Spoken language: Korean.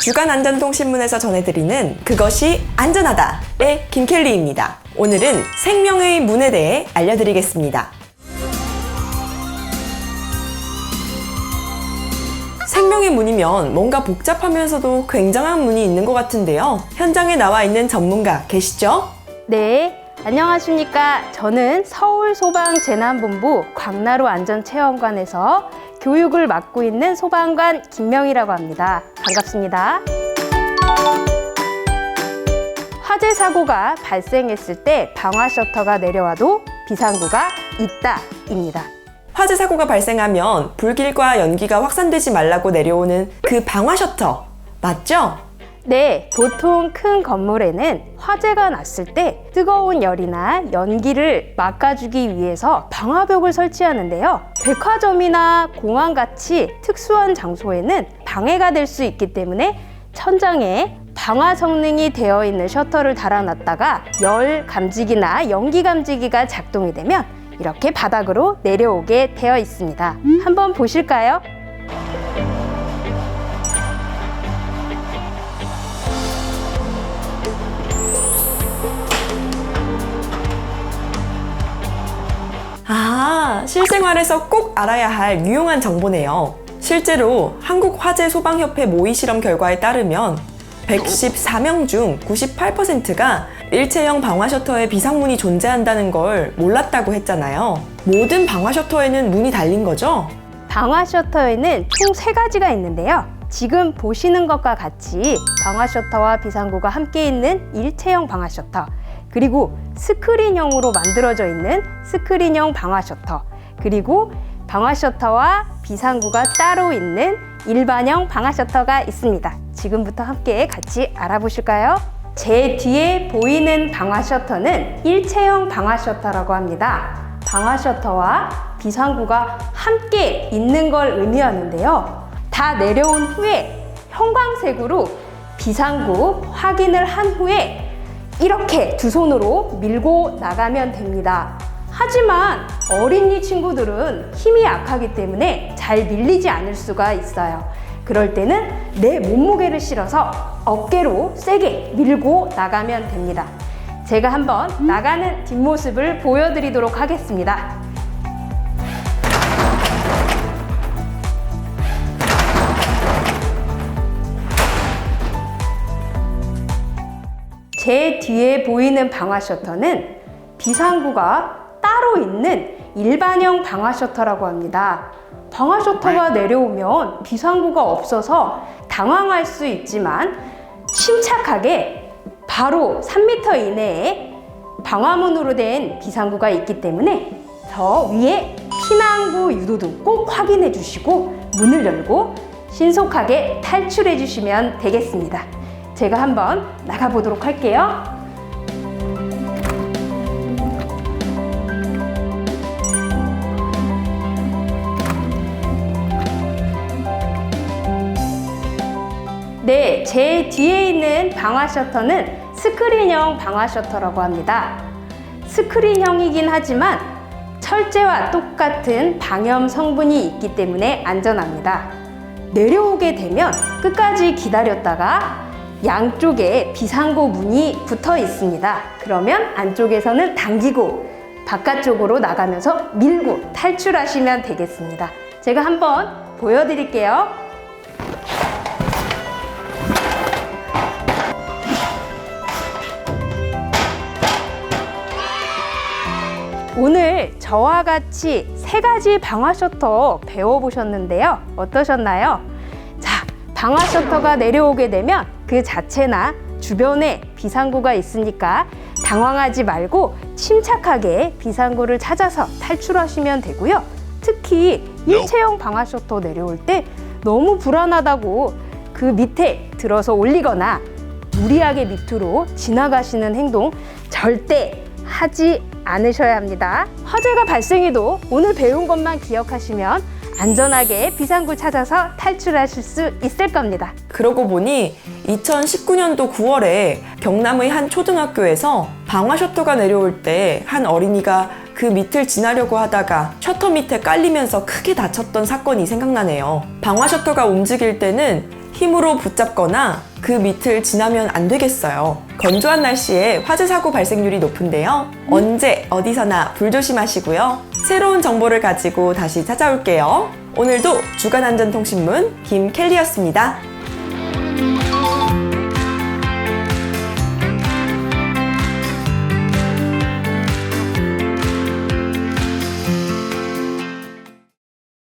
주간 안전통신문에서 전해드리는 그것이 안전하다의 김켈리입니다. 오늘은 생명의 문에 대해 알려드리겠습니다. 생명의 문이면 뭔가 복잡하면서도 굉장한 문이 있는 것 같은데요. 현장에 나와 있는 전문가 계시죠? 네, 안녕하십니까. 저는 서울소방재난본부 광나루 안전체험관에서 교육을 맡고 있는 소방관 김명이라고 합니다. 반갑습니다. 화재 사고가 발생했을 때 방화 셔터가 내려와도 비상구가 있다입니다. 화재 사고가 발생하면 불길과 연기가 확산되지 말라고 내려오는 그 방화 셔터 맞죠? 네, 보통 큰 건물에는 화재가 났을 때 뜨거운 열이나 연기를 막아주기 위해서 방화벽을 설치하는데요. 백화점이나 공항 같이 특수한 장소에는 방해가 될 수 있기 때문에 천장에 방화 성능이 되어 있는 셔터를 달아놨다가 열 감지기나 연기 감지기가 작동이 되면 이렇게 바닥으로 내려오게 되어 있습니다. 한번 보실까요? 아, 실생활에서 꼭 알아야 할 유용한 정보네요. 실제로 한국화재소방협회 모의 실험 결과에 따르면 114명 중 98%가 일체형 방화 셔터에 비상문이 존재한다는 걸 몰랐다고 했잖아요. 모든 방화 셔터에는 문이 달린 거죠? 방화 셔터에는 총 세 가지가 있는데요. 지금 보시는 것과 같이 방화 셔터와 비상구가 함께 있는 일체형 방화 셔터, 그리고 스크린형으로 만들어져 있는 스크린형 방화 셔터, 그리고 방화 셔터와 비상구가 따로 있는 일반형 방화 셔터가 있습니다. 지금부터 함께 같이 알아보실까요? 제 뒤에 보이는 방화 셔터는 일체형 방화 셔터라고 합니다. 방화 셔터와 비상구가 함께 있는 걸 의미하는데요. 다 내려온 후에 형광색으로 비상구 확인을 한 후에 이렇게 두 손으로 밀고 나가면 됩니다. 하지만 어린이 친구들은 힘이 약하기 때문에 잘 밀리지 않을 수가 있어요. 그럴 때는 내 몸무게를 실어서 어깨로 세게 밀고 나가면 됩니다. 제가 한번 나가는 뒷모습을 보여드리도록 하겠습니다. 제 뒤에 보이는 방화 셔터는 비상구가 따로 있는 일반형 방화 셔터라고 합니다. 방화 셔터가 내려오면 비상구가 없어서 당황할 수 있지만 침착하게 바로 3m 이내에 방화문으로 된 비상구가 있기 때문에 저 위에 피난구 유도도 꼭 확인해 주시고 문을 열고 신속하게 탈출해 주시면 되겠습니다. 제가 한번 나가 보도록 할게요. 네, 제 뒤에 있는 방화 셔터는 스크린형 방화 셔터라고 합니다. 스크린형이긴 하지만 철제와 똑같은 방염 성분이 있기 때문에 안전합니다. 내려오게 되면 끝까지 기다렸다가 양쪽에 비상구 문이 붙어 있습니다. 그러면 안쪽에서는 당기고 바깥쪽으로 나가면서 밀고 탈출하시면 되겠습니다. 제가 한번 보여드릴게요. 오늘 저와 같이 세 가지 방화 셔터 배워보셨는데요. 어떠셨나요? 자, 방화 셔터가 내려오게 되면 그 자체나 주변에 비상구가 있으니까 당황하지 말고 침착하게 비상구를 찾아서 탈출하시면 되고요. 특히 일체형 방화 셔터 내려올 때 너무 불안하다고 그 밑에 들어서 올리거나 무리하게 밑으로 지나가시는 행동 절대 하지 않으셔야 합니다. 화재가 발생해도 오늘 배운 것만 기억하시면 안전하게 비상구 찾아서 탈출하실 수 있을 겁니다. 그러고 보니 2019년도 9월에 경남의 한 초등학교에서 방화 셔터가 내려올 때 한 어린이가 그 밑을 지나려고 하다가 셔터 밑에 깔리면서 크게 다쳤던 사건이 생각나네요. 방화 셔터가 움직일 때는 힘으로 붙잡거나 그 밑을 지나면 안 되겠어요. 건조한 날씨에 화재 사고 발생률이 높은데요. 언제 어디서나 불조심하시고요. 새로운 정보를 가지고 다시 찾아올게요. 오늘도 주간안전통신문 김켈리였습니다.